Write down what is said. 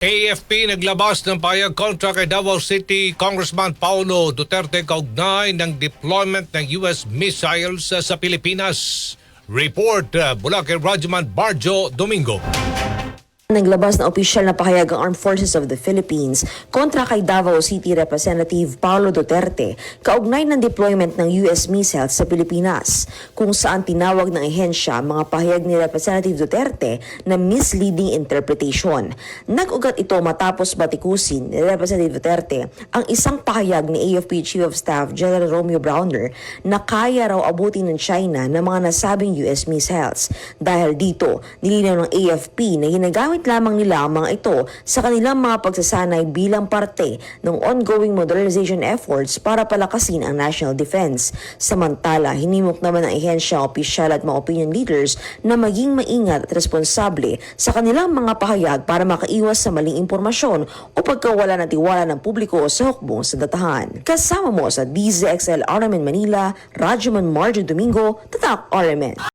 AFP naglabas ng payag kontra kay Davao City Congressman Paulo Duterte kaugnay ng deployment ng US missiles sa Pilipinas. Report uh, mula kay Barjo Domingo. Naglabas na opisyal na pahayag ang Armed Forces of the Philippines kontra kay Davao City Representative Paulo Duterte kaugnay ng deployment ng US missiles sa Pilipinas kung saan tinawag ng ehensya mga pahayag ni Representative Duterte na misleading interpretation. Nag-ugat ito matapos batikusin ni Representative Duterte ang isang pahayag ni AFP Chief of Staff General Romeo Browner na kaya raw abutin ng China ng mga nasabing US missiles. Dahil dito, nilinaw ng AFP na ginagamit lamang nila ang mga ito sa kanilang mga pagsasanay bilang parte ng ongoing modernization efforts para palakasin ang national defense. Samantala, hinimok naman ng ehensya, opisyal at mga opinion leaders na maging maingat at responsable sa kanilang mga pahayag para makaiwas sa maling impormasyon o pagkawala ng tiwala ng publiko sa hukbong sa datahan. Kasama mo sa DZXL RMN Manila, Rajuman Marjo Domingo, Tatak RMN.